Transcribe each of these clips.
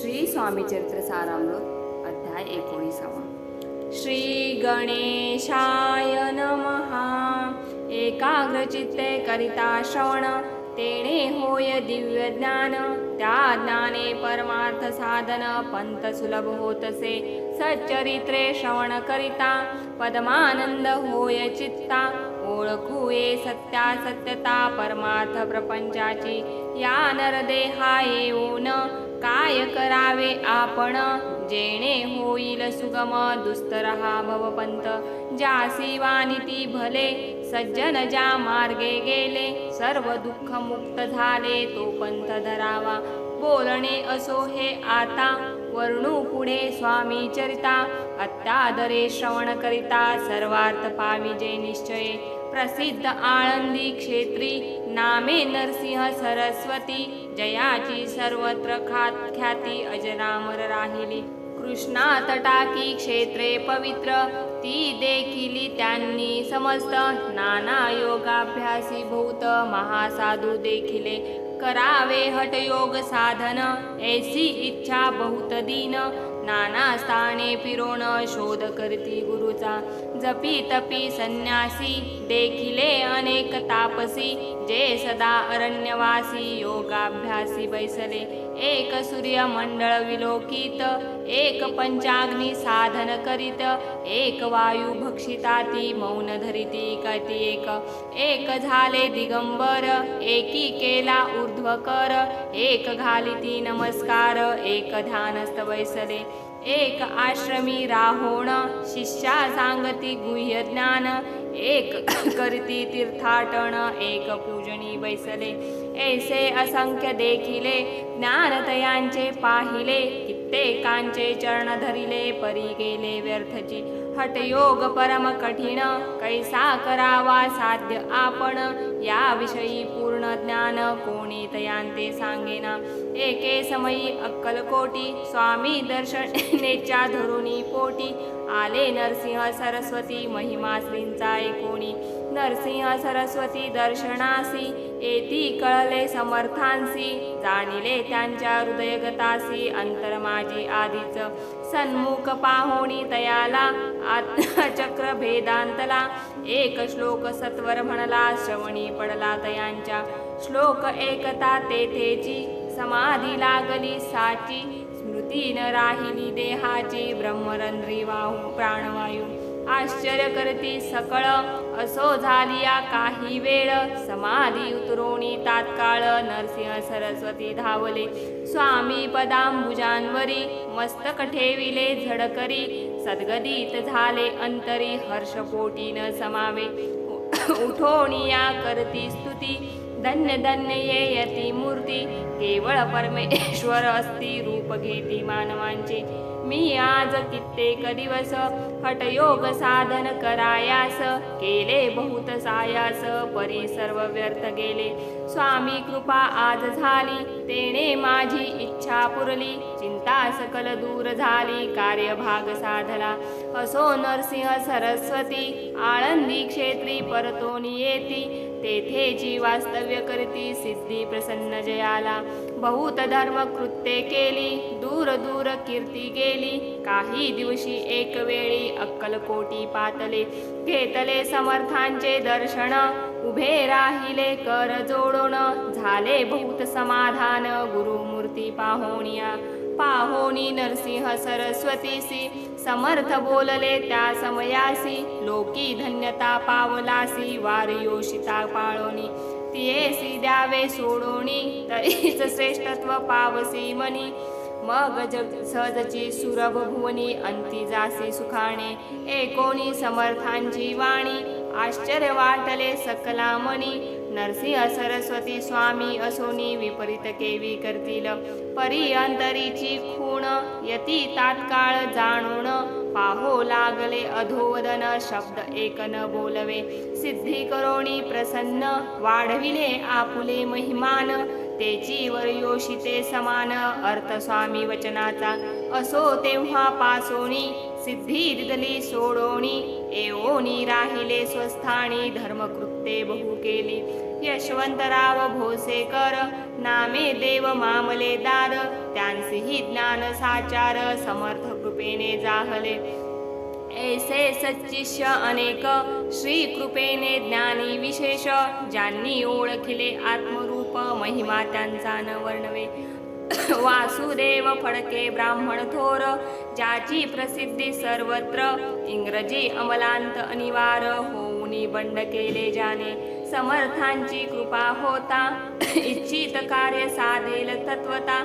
श्री स्वामी चरित्र सारामृत अध्याय एकोणीसावा. श्री गणेशाय नमः. एकाग्रचित्ते करिता श्रवण तेणे होय दिव्य ज्ञान. त्या ज्ञाने परमार्थ साधन पंत सुलभ होतसे. सच्चरित्रे श्रवण करिता पद्मानंद होय चित्ता. ओळखू ये सत्या सत्यता परमार्थ प्रपंचाची. या नरदेहा येऊन काय करावे आपण? जेणे होईल सुगम दुस्तर हा भवपंत. ज्या वानिती भले सज्जन ज्या मार्गे गेले सर्व दुःख मुक्त झाले तो पंथ धरावा. बोलणे असो हे आता वर्णू पुढे स्वामी चरिता. अत्यादरे श्रवण करिता सर्वार्थ पाविजे निश्चये. प्रसिद्ध आळंदी क्षेत्री नामे नरसिंह सरस्वती जयाची सर्वत्र खात ख्याती अजरामर राहिली. कृष्णा तटाकी क्षेत्रे पवित्र ती देखिली त्यांनी समस्त. नाना योगाभ्यासी भूत महासाधू देखिले. करावे हटयोग साधन ऐसी इच्छा बहुत दीन. नाना स्थाने फिरोण शोध करती गुरुचा. जपी तपी संन्यासी देखिले अनेक तापसी जे सदा अरण्यवासी योगाभ्यासी बैसले। एक सूर्यमंडळ विलोकित एक पंचाग्नी साधन करीत एक वायू भक्षिता ती मौन धरिती कती एक एक झाले दिगंबर एकी केला ऊर्ध्वकर एक घालिती नमस्कार एक ध्यानस्थ बैसले। एक आश्रमी राहोण शिष्या सांगती गुह्य ज्ञान एक करती तीर्थाटन एक पूजनी बैसले. ऐसे असंख्य देखिले ज्ञानतयांचे पाहिले कित्येकांचे चरण धरिले परी गेले व्यर्थची. हटयोग परम कठीण कैसा करावा साध्य आपण? याविषयी पूर्ण ज्ञान कोणी तयांते सांगेना. एके समयी अक्कलकोटी स्वामी दर्शनेच्या धरुणी पोटी. आले नरसिंह सरस्वती महिमा श्रींचा एकोणी. नरसिंह सरस्वती दर्शनासी येती कळले समर्थांसी. जाणिले त्यांच्या हृदयगतासी अंतर माझी आधीच. सन्मुख पाहोणी तयाला आत्मचक्र भेदांतला एक श्लोक सत्वर म्हणला श्रवणी पडला तयांच्या श्लोक एकता तेथेची समाधी लागली साची. स्मृती न राहिली देहाची ब्रह्मरंध्री वाहू प्राणवायू. आश्चर्य करती सकळ असो झालिया काही वेळ. समाधी उतरोणी तात्काळ नरसिंह सरस्वती धावले. स्वामी पदांबुजांवरी मस्तक ठेविले झडकरी. सद्गदित झाले अंतरी हर्षपोटीन समावे. समावे उठोनिया करती स्तुती. धन्य धन्य ये यती मूर्ती केवळ परमेश्वर असती रूप घेती मानवांचे. मी आज कित्येक दिवस हटयोग साधन करायास केले बहुत सायास परी सर्व व्यर्थ गेले. स्वामी कृपा आज झाली तेने माझी इच्छा पुरली. चिंता सकल दूर झाली कार्यभाग साधला. असो नरसिंह सरस्वती आळंदी क्षेत्री परतोनी येती. तेथे जी वास्तव्य करती सिद्धी प्रसन्न जयाला. बहुत धर्म कृत्ये केली दूर दूर कीर्ती गेली. काही दिवशी एक वेळी अक्कलकोटी पातले. घेतले समर्थांचे दर्शन उभे राहिले कर जोडून झाले बहुत समाधान गुरुमूर्ती पाहोनिया. पाहोनी नरसिंह सरस्वतीसी समर्थ बोलले त्या समयासी लोकी धन्यता पावलासी वारयोषिता पाळोनी तियेसी द्यावे सोडोनी तरीच श्रेष्ठत्व पावसी मनी मग जग सहजची सुरभ भुवनी अंती जासी सुखाणे एकोणी समर्थांची वाणी आश्चर्य वाटले सकला मनी नरसिंह सरस्वती स्वामी असोनी विपरीत केवी करतील. परी अंतरीची खूण यती तात्काळ जाणून पाहो लागले अधोवदन. शब्द एक न बोलवे. सिद्धी करोणी प्रसन्न. वाढविले आपुले महिमान. तेची वर्योषिते समान. अर्थ स्वामी वचनाचा. असो तेव्हा पासोणी सिद्धी दिदली सोडोणी एओनी राहिले स्वस्थानी. ते बहु केली. यशवंतराव भोसेकर नामे देव मामलेदार त्यांसी ज्ञान साचार समर्थ कृपेने जाहले. ऐसे सच्चिष्य अनेक श्री कृपेने ज्ञानी विशेष ज्यांनी ओळखिले आत्मरूप महिमा त्यांचा न वर्णवे. वासुदेव फडके ब्राह्मण थोर ज्याची प्रसिद्धी सर्वत्र. इंग्रजी अमलांत अनिवार हो होऊनी बंड केले जाने समर्थांची कृपा होता. इच्छित कार्य साधेल तत्वता.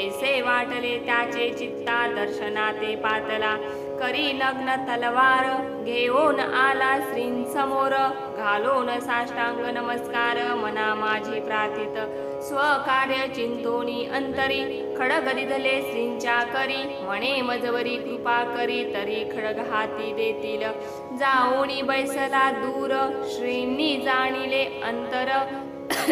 ऐसे वाटले त्याचे चित्ता दर्शनाते पातला. करी लग्न तलवार घेऊन आला श्रींसमोर घालून साष्टांग नमस्कार मना माझी प्रार्थित स्वकार्य चिंतोनी अंतरी खडग दिधले श्रींच्या करी म्हणे मजवरी कृपा करी तरी खडग हाती देतील. जाऊनी बैसला दूर श्रींनी जाणिले अंतर.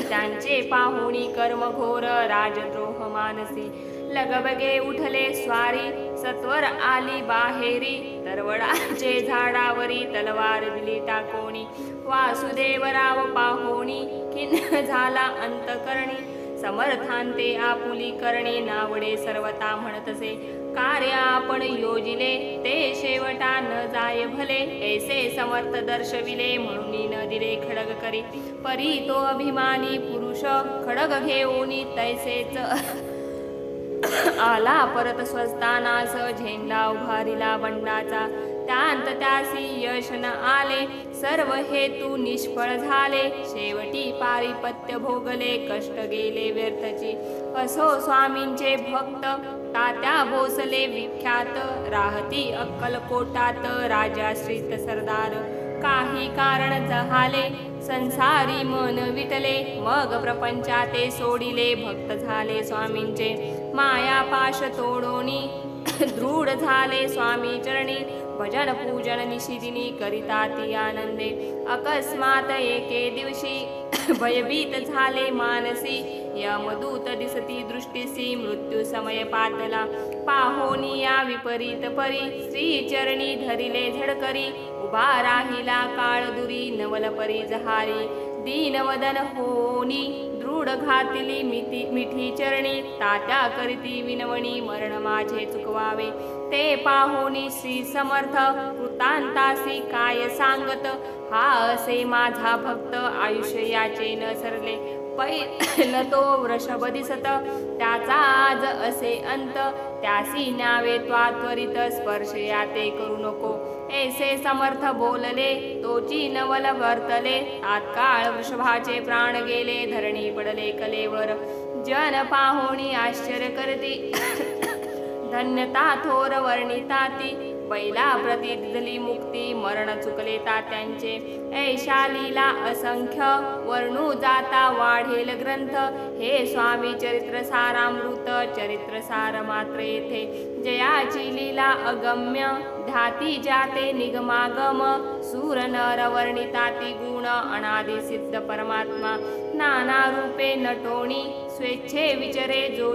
त्यांचे पाहुणी कर्मघोर राजद्रोह मानसी. लगबगे उठले स्वारी सत्वर आली बाहेरी. तरवडाचे झाडावरी तलवार दिली टाकोणी. वासुदेवराव पाहोणी खिन्न झाला अंतकरणी. समर्थांते आपुली करणे नावडे सर्वता म्हणतसे. कार्य आपण योजिले ते शेवटा न जाय भले. ऐसे समर्थ दर्शविले म्हणून न दिले खडग करी. परी तो अभिमानी पुरुष खडग घेऊनी तैसेच. आला परत स्वस्तानास झेंडा उभारिला बंडाचा त्यांत त्यासी यश न आले सर्व हेतू निष्फळ झाले. शेवटी पारिपत्य भोगले कष्ट गेले व्यर्थची. असो स्वामींचे भक्त तात्या भोसले विख्यात. राहती अक्कलकोटात राजा श्रीत सरदार. काही कारण जहाले संसारी मन विटले मग प्रपंचाते सोडिले भक्त झाले स्वामींचे. माया पाश तोडोनी दृढ झाले स्वामी चरणी. भजन पूजन निशिदिनी करिता ती आनंदे अकस्मात एके दिवशी भयभीत झाले मानसी। यमदूत दिसती दृष्टीसी मृत्यू समय पातला। पाहोनी या विपरीत परी। श्री चरणी धरिले झडकरी। उभा राहिला काळ दुरी नवल परी जहारी। दीनवदन होनी दृढ घातली मिठी मिठी चरणी तात्या करीती विनवणी मरण माझे चुकवावे. ते पाहुनी श्री समर्थ कृतांतासी काय सांगत? हा असे माझा भक्त आयुष्य याचे न सरले. पैल तो वृषभ दिसत. त्याचा आज असे अंत. त्यासी न्यावे त्वा त्वरित स्पर्श या ते करू नको. ऐसे समर्थ बोलले तोची नवल वर्तले. तात्काळ वृषभाचे प्राण गेले धरणी पडले कलेवर. जन पाहोणी आश्चर्य करती. धन्यता थोर वर्णिता पहिला बैला मुक्ती मरण चुकले तात्यांचे ऐशालीला असंख्य वर्णू जाता वाढेल ग्रंथ. हे स्वामी चरित्र सारामृत चरित्र सार मात्र येथे. जयाची लीला अगम्य ध्याती जाते निगमागम. सूर नर वर्णिताती गुण अनादि सिद्ध परमात्मा. नाना रूपे नटोणी स्वेच्छे विचरे जो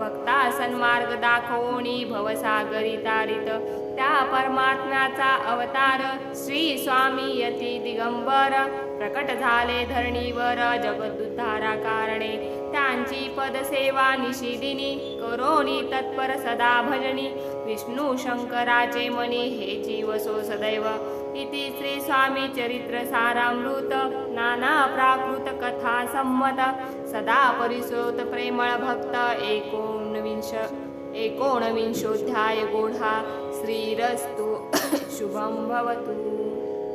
भक्तासन भक्ता सन्मार्ग दाखवणी भवसागरी तारित. त्या परमात्म्याचा अवतार श्री स्वामी यती दिगंबर. प्रकट झाले धरणीवर जगदुद्धारा कारणे. त्यांची पदसेवा निशिदिनी करोनी तत्पर सदा भजनी. विष्णू शंकराचे मनी हे जीव सो सदैव. इति श्री स्वामी चरित्र सारामृत नाना प्राकृत कथा संमत. सदा परिसोत प्रेमळ भक्त एकोणविंश एकोणविंशोध्याय गोढा. श्रीरस्तु शुभं भवतु.